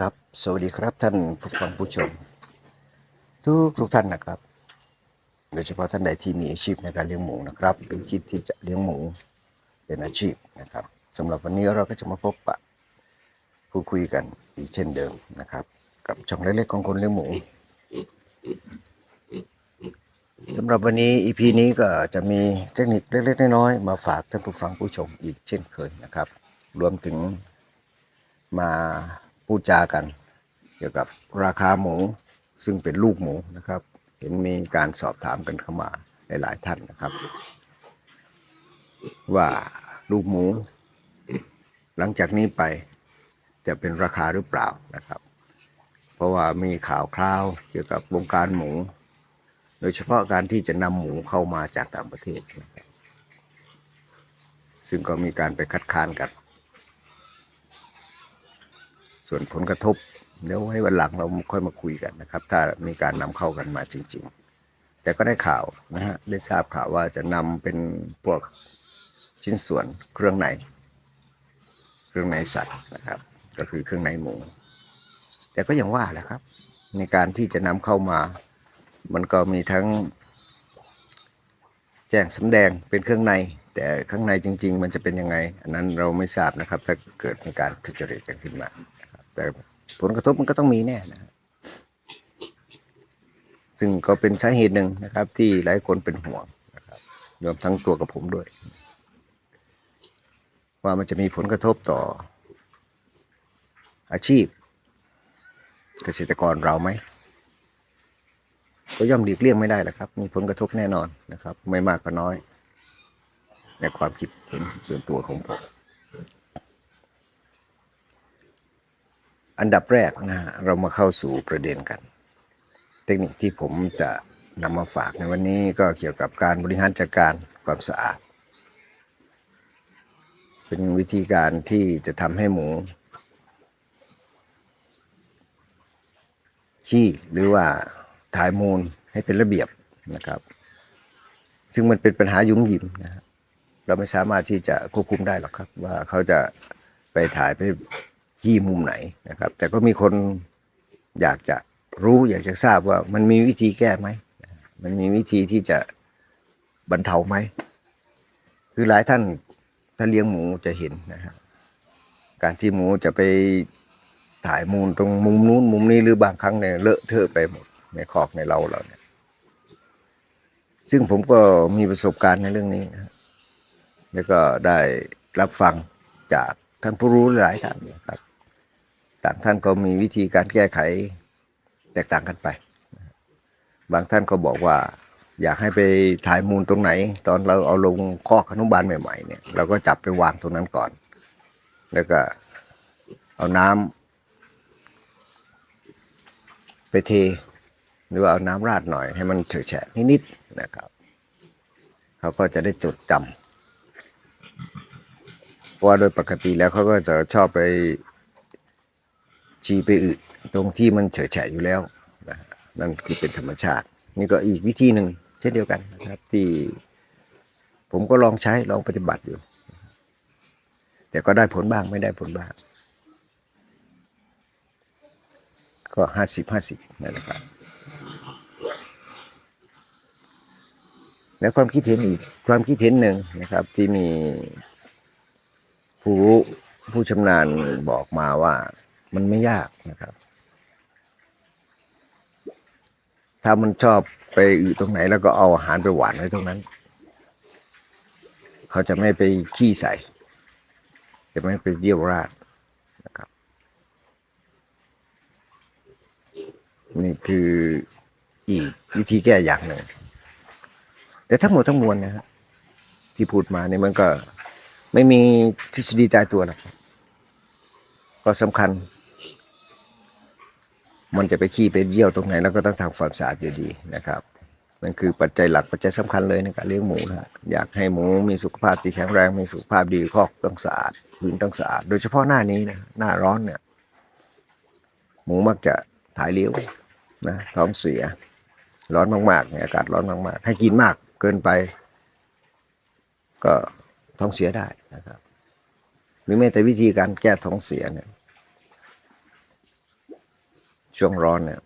ครับ สวัสดีครับท่านผู้ฟังผู้ชม ทุกทุกท่านนะครับ โดยเฉพาะท่านใดที่มีอาชีพในการเลี้ยงหมูนะครับหรือคิดที่จะเลี้ยงหมูเป็นอาชีพนะครับสำหรับวันนี้เราก็จะมาพบปะพูดคุยกันอีกเช่นเดิมนะครับ กับช่องเล็กๆของคนเลี้ยงหมูสำหรับวันนี้ EP นี้ก็จะมีเทคนิคเล็กๆน้อยๆมาฝากท่านผู้ฟังผู้ชมอีกเช่นเคยนะครับ รวมถึงมา พูดจากัน เกี่ยวกับราคาหมูซึ่งเป็นลูกหมูนะครับ เห็นมีการสอบถามกันเข้ามาหลาย ๆ ท่านนะครับ ว่าลูกหมู หลังจากนี้ไปจะเป็นราคาหรือเปล่านะครับ เพราะว่ามีข่าวคราวเกี่ยวกับวงการหมู โดยเฉพาะการที่จะนำหมูเข้ามาจากต่างประเทศ ซึ่งก็มีการไปคัดค้านกัน ส่วนผลกระทบเดี๋ยวให้วันหลังเราค่อยมาคุยกันนะครับ ถ้ามีการนำเข้ากันมาจริง ๆ แต่ก็ได้ข่าวนะฮะได้ทราบข่าวว่าจะนำเป็นพวกชิ้นส่วนเครื่องในเครื่องในสัตว์นะครับ ก็คือเครื่องในหมู แต่ก็ยังว่าแหละครับ ในการที่จะนำเข้ามา มันก็มีทั้งแจ้งสำแดงเป็นเครื่องใน แต่ข้างในจริง ๆ มันจะเป็นยังไง อันนั้นเราไม่ทราบนะครับ ถ้าเกิดมีการทุจริตกันขึ้นมา แต่ผลกระทบมันก็ต้องมีแน่นะครับซึ่งก็เป็นสาเหตุหนึ่งนะครับ ที่หลายคนเป็นห่วงนะครับรวมทั้งตัวกับผมด้วย ว่ามันจะมีผลกระทบต่อ อาชีพ เกษตรกรเราไหมก็ย่อมหลีกเลี่ยงไม่ได้แหละครับ มีผลกระทบแน่นอนนะครับ ไม่มากก็น้อย ในความคิดเห็นส่วนตัวของผม อันดับแรกนะเรามาเข้าสู่ประเด็นกัน เทคนิคที่ผมจะนำมาฝากในวันนี้ก็เกี่ยวกับการบริหารจัดการความสะอาด เป็นวิธีการที่จะทำให้หมูขี้หรือว่าถ่ายมูลให้เป็นระเบียบนะครับ ซึ่งมันเป็นปัญหายุ่มยิมนะครับเราไม่สามารถที่จะควบคุมได้หรอกครับ ว่าเขาจะไปถ่ายไป ขี้มุมไหนนะครับ แต่ก็มีคนอยากจะรู้อยากจะทราบว่ามันมีวิธีแก้ไหม มันมีวิธีที่จะบรรเทาไหม คือหลายท่านถ้าเลี้ยงหมูจะเห็นนะครับการที่หมูจะไปถ่ายมูลตรงมุมนู้นมุมนี้หรือบางครั้งเนี่ยเลอะเทอะไปหมดในคอกในเราเราเนี่ย ซึ่งผมก็มีประสบการณ์ในเรื่องนี้นะแล้วก็ได้รับฟังจากท่านผู้รู้หลายท่านนะครับ ต่างท่านก็มีวิธีการแก้ไขแตกต่างกันไป บางท่านก็บอกว่า อยากให้ไปถ่ายมูลตรงไหน ตอนเราเอาลงคอกอนุบาลใหม่ๆเนี่ยเราก็จับไปวางตรงนั้นก่อน แล้วก็เอาน้ำไปเท หรือว่าเอาน้ำราดหน่อยให้มันเฉอะแฉะนิดๆนะครับ เขาก็จะได้จดจำเพราะว่าโดยปกติแล้วเขาก็จะชอบไป ชีไปอึตรงที่มันเฉอะแฉะอยู่แล้วนะนั่นคือเป็นธรรมชาติ นี่ก็อีกวิธีหนึ่งเช่นเดียวกันนะครับที่ผมก็ลองใช้ลองปฏิบัติอยู่ แต่ก็ได้ผลบ้างไม่ได้ผลบ้าง ก็ห้าสิบห้าสิบนั่นแหละครับ แล้วความคิดเห็นอีกความคิดเห็นหนึ่งนะครับ ที่มีผู้รู้ผู้ชำนาญบอกมาว่า มันไม่ยากนะครับ ถ้ามันชอบไปอือตรงไหนแล้วก็เอาอาหารไปหวานไว้ตรงนั้น เขาจะไม่ไปขี้ใส่ จะไม่ไปเยี่ยวราดนะครับ นี่คืออีกวิธีแก้อย่างหนึ่ง แต่ทั้งหมดทั้งมวลนะฮะที่พูดมาเนี่ยมันก็ไม่มีทฤษฎีตายตัวหรอกครับก็สำคัญ มันจะไปขี้ไปเยี่ยวตรงไหนแล้วก็ต้องทำความสะอาดอยู่ดีนะครับนั่นคือปัจจัยหลักปัจจัยสำคัญเลยในการเลี้ยงหมูนะฮะอยากให้หมูมีสุขภาพที่แข็งแรงมีสุขภาพดีคอกต้องสะอาดพื้นต้องสะอาด โดยเฉพาะหน้านี้นะหน้าร้อนเนี่ยหมูมักจะถ่ายเลี้ยวนะท้องเสีย ร้อนมากๆเนี่ยอากาศร้อนมากๆ ให้กินมากเกินไป ก็ท้องเสียได้นะครับ หรือแม้แต่วิธีการแก้ท้องเสียเนี่ย ช่วงร้อนเนี่ย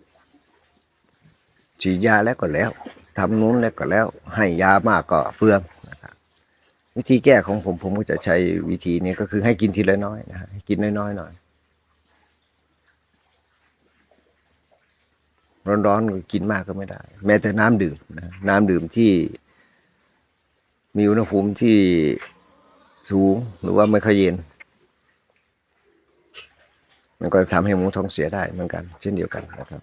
ฉีดยาแล้วก็แล้วทำนู้นแล้วก็แล้ว ให้ยามากก็เปลืองนะครับวิธีแก้ของผมผมก็จะใช้วิธีนี้ก็คือให้กินทีละน้อยนะฮะให้กินน้อยๆหน่อยร้อนๆก็กินมากก็ไม่ได้ แม้แต่น้ำดื่มนะน้ำดื่มที่ มีอุณหภูมิที่สูงหรือว่าไม่ค่อยเย็น มันก็ทำให้หมูท้องเสียได้เหมือนกัน เช่นเดียวกันนะครับ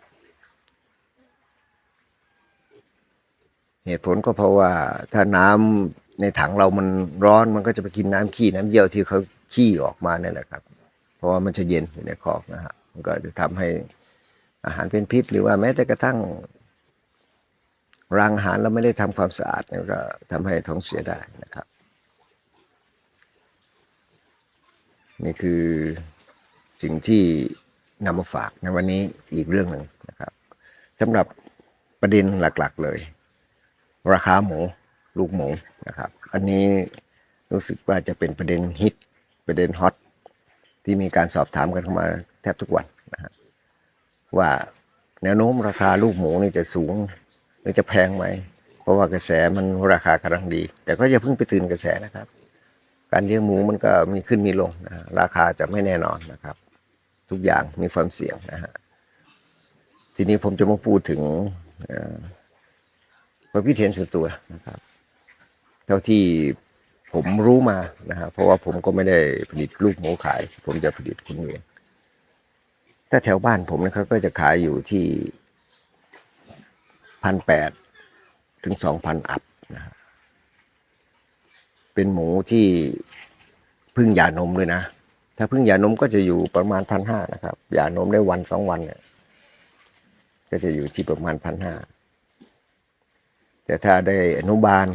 เหตุผลก็เพราะว่าถ้าน้ำในถังเรามันร้อนมันก็จะไปกินน้ำขี้น้ำเยี่ยวที่เขาขี้ออกมาเนี่ยแหละครับ เพราะว่ามันจะเย็นอยู่ในคอกนะฮะมันก็จะทำให้อาหารเป็นพิษ หรือว่าแม้แต่กระทั่งรังอาหารเราไม่ได้ทำความสะอาดก็ทำให้ท้องเสียได้นะครับ นี่คือ สิ่งที่นำมาฝากในวันนี้อีกเรื่องหนึ่งนะครับสำหรับประเด็นหลักๆเลย ราคาหมูลูกหมูนะครับ อันนี้รู้สึกว่าจะเป็นประเด็นฮิตประเด็นฮอตที่มีการสอบถามกันเข้ามาแทบทุกวันนะฮะว่าแนวโน้มราคาลูกหมูนี่จะสูงหรือจะแพงไหม เพราะว่ากระแสมันราคากำลังดี แต่ก็อย่าเพิ่งไปตื่นกระแสนะครับ การเลี้ยงหมูมันก็มีขึ้นมีลงนะราคาจะไม่แน่นอนนะครับ ทุกอย่างมีความเสี่ยงนะฮะทีนี้ผมจะมาพูดถึงเอ่อความคิดเห็นส่วนตัวนะครับ เท่าที่ผมรู้มานะฮะเพราะว่าผมก็ไม่ได้ผลิตลูกหมูขาย ผมจะผลิตคุณเองถ้าแถวบ้านผมนะครับก็จะขายอยู่ที่พันแปดถึงสองพันอัพนะฮะเป็นหมูที่พึ่งหย่านมด้วยนะ ถ้าพึ่งหย่านมก็จะอยู่ประมาณพันห้านะครับหย่านมได้วันสองวันเนี่ยก็จะอยู่ที่ประมาณพันห้าแต่ถ้าได้อนุบาล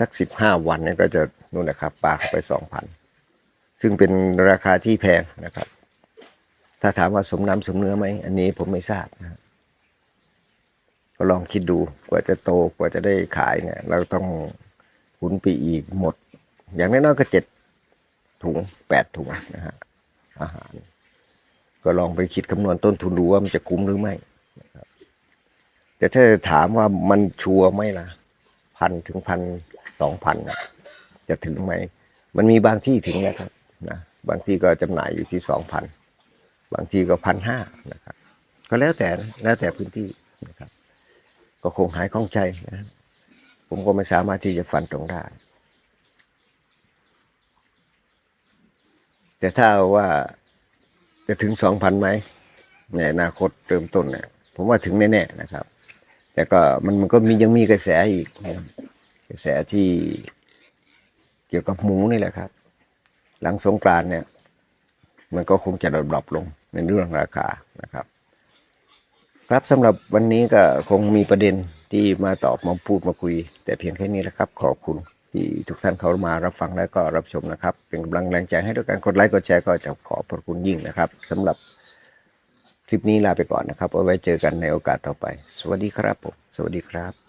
สักสิบห้าวันเนี่ยก็จะนู่นนะครับปลาเข้าไปสองพันซึ่งเป็นราคาที่แพงนะครับ ถ้าถามว่าสมน้ำสมเนื้อไหมอันนี้ผมไม่ทราบนะก็ลองคิดดูกว่าจะโตกว่าจะได้ขายเนี่ย เราต้องหุนปีอีกหมด อย่างน้อยๆก็เจ็ด ถุงแปดถุงนะฮะอาหาร ก็ลองไปคิดคำนวณต้นทุนดูว่ามันจะคุ้มหรือไม่แต่ถ้าถามว่ามันชัวร์ไหมล่ะพันถึงพันสองพันจะถึงไหมมันมีบางที่ถึงนะครับนะบางที่ก็จำหน่ายอยู่ที่สองพันบางที่ก็พันห้านะครับ ก็แล้วแต่นะแล้วแต่พื้นที่นะครับ ก็คงหายข้องใจนะผมก็ไม่สามารถที่จะฟันตรงได้ แต่ถ้าว่าจะถึงสองพันไหมในอนาคตเริ่มต้นเนี่ยผมว่าถึงแน่ๆนะครับ แต่ก็มันมันก็มียังมีกระแสอีกกระแสที่เกี่ยวกับหมูนี่แหละครับ หลังสงกรานเนี่ย มันก็คงจะดรอปลงในเรื่องราคานะครับ ครับสำหรับวันนี้ก็คงมีประเด็นที่มาตอบมาพูดมาคุย แต่เพียงแค่นี้แหละครับ ขอบคุณ ที่ทุกท่านเขามารับฟังและก็รับชมนะครับ เป็นกำลังแรงใจให้ด้วยการกดไลค์กดแชร์ก็จะขอบพระคุณยิ่งนะครับสำหรับคลิปนี้ลาไปก่อนนะครับเอาไว้เจอกันในโอกาสต่อไป สวัสดีครับผมสวัสดีครับ